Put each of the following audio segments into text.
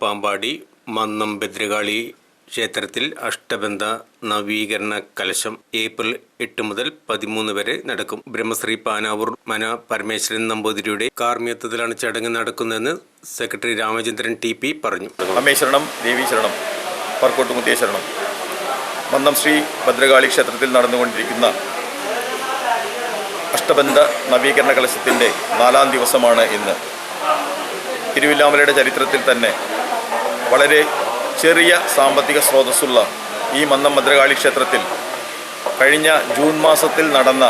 പാമ്പാടി മന്നം ഭദ്രകാളി ക്ഷേത്രത്തിൽ അഷ്ടബന്ധ നവീകരണ കലശം ഏപ്രിൽ എട്ട് മുതൽ പതിമൂന്ന് വരെ നടക്കും. ബ്രഹ്മശ്രീ പാനാവൂർ മന പരമേശ്വരൻ നമ്പൂതിരിയുടെ കാർമ്മികത്വത്തിലാണ് ചടങ്ങ് നടക്കുന്നതെന്ന് സെക്രട്ടറി രാമചന്ദ്രൻ ടി പി പറഞ്ഞു. രാമേശ്വരണം ദേവീശരണം ദേവി ശരണം പറക്കോട്ട് മുത്തിയ ശരണം. മന്നം ശ്രീ ഭദ്രകാളി ക്ഷേത്രത്തിൽ നടന്നുകൊണ്ടിരിക്കുന്ന അഷ്ടബന്ധ നവീകരണ കലശത്തിന്റെ നാലാം ദിവസമാണ് ഇന്ന്. തിരുവില്ലാമലയുടെ ചരിത്രത്തിൽ തന്നെ വളരെ ചെറിയ സാമ്പത്തിക സ്രോതസ്സുള്ള ഈ മന്നം ഭദ്രകാളി ക്ഷേത്രത്തിൽ കഴിഞ്ഞ ജൂൺ മാസത്തിൽ നടന്ന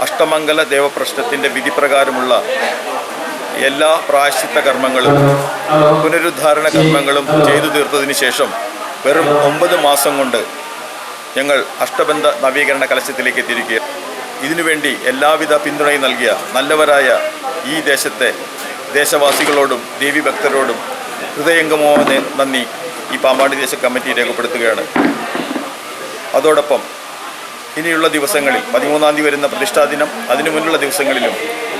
അഷ്ടമംഗല ദേവപ്രശ്നത്തിന്റെ വിധിപ്രകാരമുള്ള എല്ലാ പ്രായശ്ചിത്ത കർമ്മങ്ങളും പുനരുദ്ധാരണ കർമ്മങ്ങളും ചെയ്തു തീർത്തതിന് ശേഷം വെറും ഒമ്പത് മാസം കൊണ്ട് ഞങ്ങൾ അഷ്ടബന്ധ നവീകരണ കലശത്തിലേക്ക് എത്തിയിരിക്കുക ഇതിനുവേണ്ടി എല്ലാവിധ പിന്തുണയും നൽകിയ നല്ലവരായ ഈ ദേശത്തെ ദേശവാസികളോടും ദേവി ഭക്തരോടും ഹൃദയംഗമോ നന്ദി ഈ പാമ്പാടി ദേശ കമ്മിറ്റി രേഖപ്പെടുത്തുകയാണ്. അതോടൊപ്പം ഇനിയുള്ള ദിവസങ്ങളിൽ പതിമൂന്നാം തീയതി വരുന്ന പ്രതിഷ്ഠാ ദിനം അതിനു മുന്നിലുള്ള ദിവസങ്ങളിലും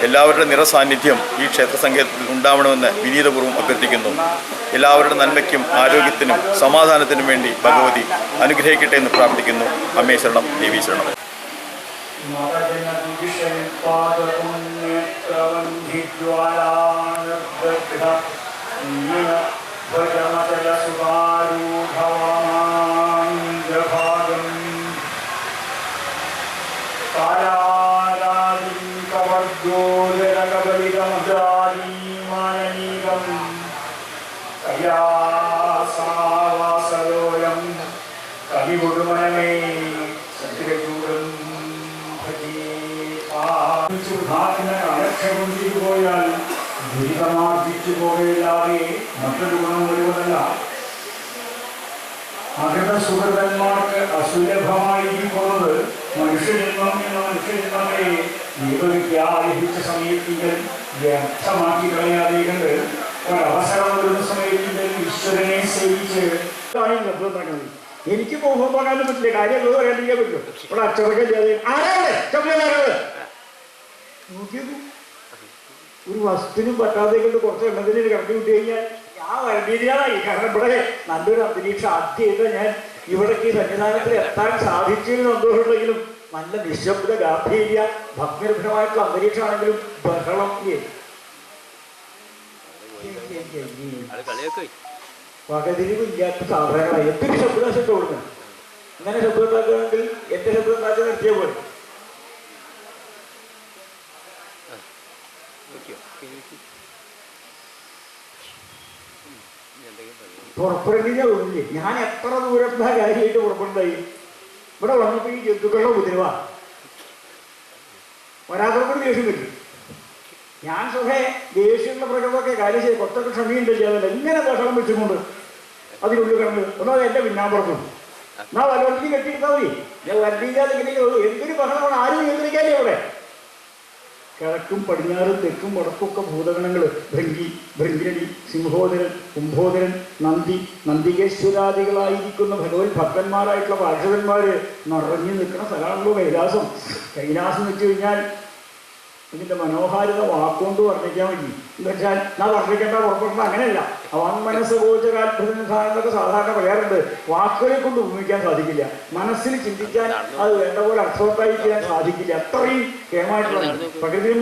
എല്ലാവരുടെ നിറസാന്നിധ്യം ഈ ക്ഷേത്ര സങ്കേതത്തിൽ ഉണ്ടാവണമെന്ന് വിനീതപൂർവം അഭ്യർത്ഥിക്കുന്നു. എല്ലാവരുടെ നന്മയ്ക്കും ആരോഗ്യത്തിനും സമാധാനത്തിനും വേണ്ടി ഭഗവതി അനുഗ്രഹിക്കട്ടെ എന്ന് പ്രാർത്ഥിക്കുന്നു. അമ്മേ ശരണം ശരണം. पादपुण्यप्रबन्धिज्वालानग्रग्रह भजमतलसुभारूढवामान्द्रभागम् कालाराजिङ्कवर्गोदरकबलिकमुद्रादीमाननीकम् कया सा वासलोऽयम् कविगुरुमय പോയാൽ ദുരിതമാർജിച്ചു പോകയില്ലാതെ മറ്റൊരു ഗുണം വരുവതല്ല. അകത സുഹൃതന്മാർക്ക് അസുലഭമായിരിക്കുന്നത് മനുഷ്യജന്മം എന്ന മനുഷ്യജന്മത്തെ ദൈവവിദ്യ സമയത്തിങ്കൽ വ്യർത്ഥമാക്കി കളയാതെ കണ്ട് ഒരവസരം വരുന്ന സമയത്തിങ്കൽ ഈശ്വരനെ സേവിച്ച് എനിക്ക് മോഹം പോകാനും പറ്റില്ല. കാര്യം പറയാണ്ടിരിക്കാൻ പറ്റും ഇവിടെ ആരാണ്? ചമ്മലാരാണ്? നോക്കിയത് ഒരു വസ്തുവിനും പറ്റാതെ കൊണ്ട് കുറച്ച് എണ്ണത്തിന് കടന്നു വിട്ട് കഴിഞ്ഞാൽ ഞാൻ വരണ്ടിയതാണ് കാരണം ഇവിടെ നല്ലൊരു അന്തരീക്ഷം ആദ്യം ആദ്യമായിട്ട് ഞാൻ ഇവിടേക്ക് ഈ സന്നിധാനത്തിൽ എത്താൻ സാധിച്ചതിന് സന്തോഷമുണ്ടെങ്കിലും നല്ല നിശബ്ദ ഗാർഭീര്യ ഭക്തിനിർഭരമായിട്ടുള്ള അന്തരീക്ഷമാണെങ്കിലും ബഹളം. വകതിരിവ് പകതിരിവില്ലാത്ത സാധനങ്ങളാണ് എന്തൊരു ശബ്ദം കൊടുക്കുന്നത് അങ്ങനെ ശബ്ദം ഉണ്ടാക്കുകയാണെങ്കിൽ എന്റെ ശബ്ദം ഉണ്ടാക്കി നിർത്തിയ പോലെ പുറപ്പെടുന്നില്ല തോന്നില്ലേ ഞാൻ എത്ര ദൂരത്തെ കാര്യമായിട്ട് പുറപ്പെടുന്നതായി ഇവിടെ വന്നപ്പോ ഈ ജന്തുക്കളുടെ ഉപദ്രവ. ഒരാൾക്കും ദേഷ്യം വരും. ഞാൻ സുഖേ ദേഷ്യമുള്ള പ്രകൃതമൊക്കെ കാര്യം ചെയ്ത് കുറച്ചൊക്കെ ക്ഷമയുണ്ടല്ലേ അതല്ല ഇങ്ങനെ ബഹളം വെച്ചുകൊണ്ട് അതിനുള്ളിൽ കിടന്ന് ഒന്നാമത് എന്റെ പിന്നാമ്പുറത്തും. എന്നാ വലവർത്തി കെട്ടിയിട്ടാ മതി. ഞാൻ വരണ്ടിയില്ലാതെ ഇങ്ങനെ എന്തൊരു ബഹളമാണ്? ആരും നിയന്ത്രിക്കാനേ അവിടെ? കിഴക്കും പടിഞ്ഞാറും തെക്കും വടക്കൊക്കെ ഭൂതഗണങ്ങൾ ഭൃങ്കി ഭൃങ്കിരടി സിംഹോദരൻ കുംഭോദരൻ നന്ദി നന്ദികേശ്വരാദികളായിരിക്കുന്ന ഭഗവത് ഭക്തന്മാരായിട്ടുള്ള പാർഷവന്മാർ നിറഞ്ഞു നിൽക്കുന്ന സ്ഥലമാണല്ലോ കൈലാസം. കൈലാസം വെച്ച് കഴിഞ്ഞാൽ ഇതിന്റെ മനോഹാരിത വാക്കുകൊണ്ട് വർണിക്കാൻ പറ്റി എന്ന് വെച്ചാൽ ഞാൻ വർണിക്കേണ്ട ഉറപ്പിക്കേണ്ട അങ്ങനെയല്ല. അവൻ മനസ്സ് ഗോചരാത്ഭുതങ്ങളൊക്കെ സാധാരണ പറയാറുണ്ട്. വാക്കുകളെ കൊണ്ട് ഉപയോഗിക്കാൻ സാധിക്കില്ല. മനസ്സിൽ ചിന്തിക്കാൻ അത് വേണ്ട പോലെ അർത്ഥവത്തായി ചെയ്യാൻ സാധിക്കില്ല. അത്രയും കേമായിട്ടുള്ള പ്രകൃതി